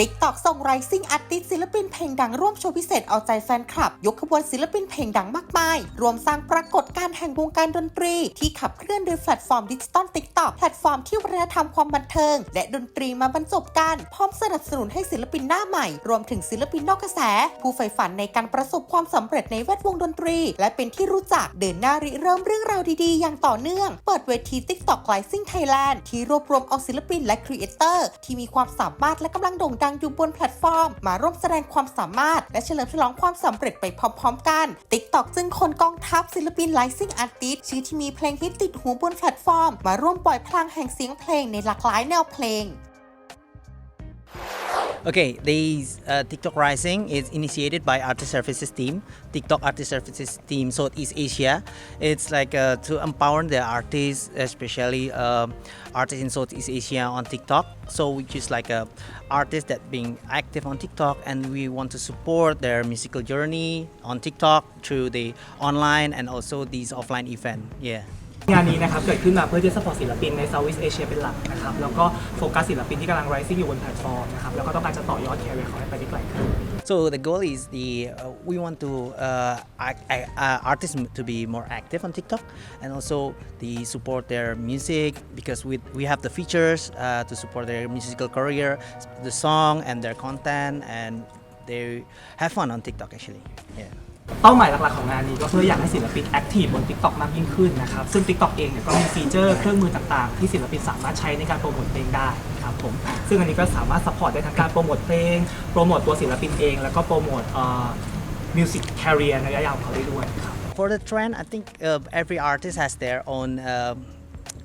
TikTok ส่ง Rising Artist ศิลปินเพลงดังร่วมโชว์พิเศษเอาใจแฟนคลับ ยกขบวนศิลปินเพลงดังมากมาย รวมสร้างปรากฏการณ์แห่งวงการดนตรี ที่ขับเคลื่อนโดยแพลตฟอร์มดิจิตอล TikTok แพลตฟอร์มที่วัฒนธรรมความบันเทิง และดนตรีมาบรรจบกันพร้อมสนับสนุนให้ศิลปินหน้าใหม่ รวมถึงศิลปินนอกกระแส ผู้ใฝ่ฝันในการประสบความสำเร็จในแวดวงดนตรี และเป็นที่รู้จักเดินหน้าริเริ่มเรื่องราวดีๆ อย่างต่อเนื่อง เปิดเวที TikTok Rising Thailand ที่รวบรวมเอาศิลปินและครีเอเตอร์ที่มีความสามารถและกำลังโด่งดังอยู่บนแพลตฟอร์ม มาร่วมแสดงความสามารถ และเฉลิมฉลองความสำเร็จไปพร้อมๆกัน ติ๊กต็อกจึงคนกองทัพศิลปินไลซิ่งอาร์ติสชื่อที่มีเพลงฮิตติดหูบนแพลตฟอร์ม มาร่วมปล่อยพลังแห่งเสียงเพลงในหลากหลายแนวเพลง Okay, this uh, TikTok Rising is initiated by Artist Services team, TikTok Artist Services team Southeast Asia. It's like uh, to empower the artists, especially uh, artists in Southeast Asia on TikTok. So we just like a artist that being active on TikTok, and we want to support their musical journey on TikTok through the online and also these offline event. Yeah. งานนี้นะครับเกิดขึ้นมาเพื่อที่จะสปอร์ตศิลปินใน Southeast Asia เป็นหลักนะครับแล้วก็โฟกัสศิลปินที่กำลัง rising อยู่บนแพลตฟอร์มนะครับแล้วก็ต้องการจะต่อยอดแคริเอร์เขาให้ไปได้ไกลขึ้น So the goal is the uh, we want to uh, uh, artists to be more active on TikTok and also the support their music because we we have the features uh, to support their musical career, the song and their content and they have fun on TikTok actually. Yeah. เป้าหมายหลักๆของงานนี้ก็เพื่ออยากให้ศิลปินแอคทีฟบน TikTok มากยิ่งขึ้นนะครับ ซึ่ง TikTok เองเนี่ยก็มีฟีเจอร์เครื่องมือต่างๆ ที่ศิลปินสามารถใช้ในการโปรโมทเพลงได้ครับผม ซึ่งอันนี้ก็สามารถสปอร์ตได้ทั้งการโปรโมทเพลง โปรโมทตัวศิลปินเอง แล้วก็โปรโมทมิวสิกแคริเอร์ในระยะยาวของเขาได้ด้วยครับ For the trend, I think uh, every artist has their own uh,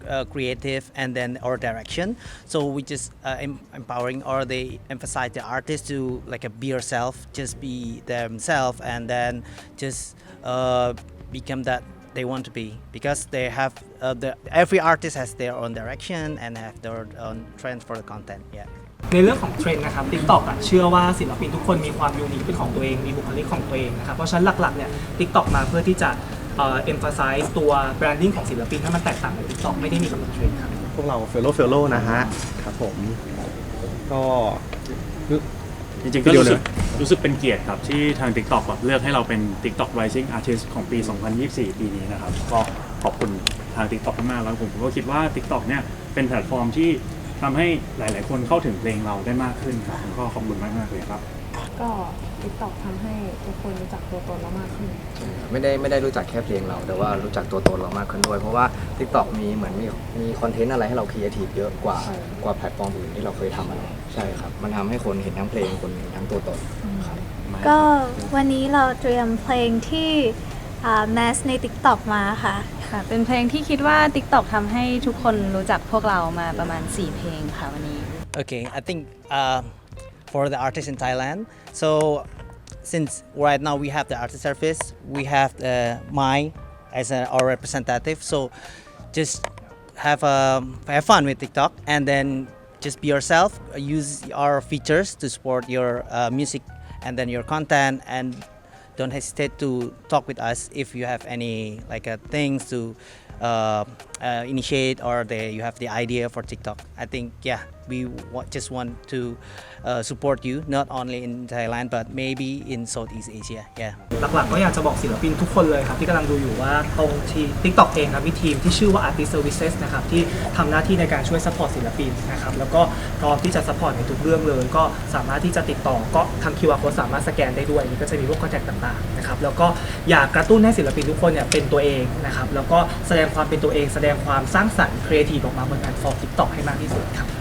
uh, creative and then or direction. So we just uh, em- empowering or they emphasize the artist to like a be yourself, just be themselves, and then just uh, become that they want to be because they have uh, the every artist has their own direction and have their own trends for the content. Yeah. ในเรื่องของเทรนด์นะครับ TikTok อะเชื่อว่าศิลปินทุกคนมีความยูนิคเป็นของตัวเอง มีบุคลิกของตัวเองนะครับ เพราะฉะนั้นหลักๆ เนี่ย TikTok มาเพื่อที่จะ เอ่อ emphasize ตัว branding ของศิลปินให้มันแตกต่างจาก TikTok ไม่ได้มีกำหนดเทรนด์ครับ พวกเราเฟลโลเฟลโลนะฮะ ครับผม ก็จริงๆก็เดี๋ยวรู้สึกนะรู้สึกเป็นเกียรติครับ ที่ทาง TikTok แบบเลือกให้เราเป็น TikTok Rising Artist ของปี 2024 ปีนี้นะครับ ก็ขอบคุณทาง TikTok มากๆแล้วผมก็คิดว่า TikTok เนี่ยเป็นแพลตฟอร์มที่ทำให้หลาย ๆ คนเข้าถึงเพลงเราได้มากขึ้นครับผมก็ขอบคุณมากๆเลยครับ ก็ TikTok ทำให้ทุกคนรู้จักตัวตนเรามากขึ้น ไม่ได้ไม่ได้รู้จักแค่เพลงเรา แต่ว่ารู้จักตัวตนเรามากขึ้นด้วย เพราะว่า TikTok มีเหมือนมีมีคอนเทนต์อะไรให้เราครีเอทีฟเยอะกว่าใช่ กว่าแพลตฟอร์มอื่นที่เราเคยทำมาใช่ครับ มันทำให้คนเห็นทั้งเพลงคนเห็นทั้งตัวตนครับ ก็วันนี้เราเตรียมเพลงที่แมสใน TikTok มาค่ะ ค่ะ เป็นเพลงที่คิดว่า TikTok ทำให้ทุกคนรู้จักพวกเรามาประมาณ 4 เพลงค่ะวันนี้ Okay, I think uh, for the artists in Thailand, so since right now we have the artist service, we have uh, Mai as a, our representative. So just have um, have fun with TikTok and then just be yourself. Use our features to support your uh, music and then your content and don't hesitate to talk with us if you have any like uh, things to uh, uh, initiate or the, you have the idea for TikTok. I think yeah, we w- just want to uh, support you not only in Thailand but maybe in Southeast Asia. Yeah. หลักๆก็อยากจะบอกศิลปินทุกคนเลยครับ ที่กำลังดูอยู่ว่าตรงที่ TikTok เองครับมีทีมที่ชื่อว่า Artist Services นะครับที่ทำหน้าที่ในการช่วยซัพพอร์ตศิลปินนะครับแล้วก็พร้อมที่จะซัพพอร์ตในทุกเรื่องเลย ก็สามารถที่จะติดต่อก็ทาง QR code สามารถสแกนได้ด้วยนี่ก็จะมีพวกคอนแทคต่างๆนะครับแล้วก็อยากกระตุ้นให้ศิลปินทุกคนเนี่ยเป็นตัวเองนะครับแล้วก็แสดงความเป็นตัวเอง แสดงความสร้างสรรค์ครีเอทีฟออกมาบนแพลตฟอร์มทิกตอกให้มากที่สุดครับ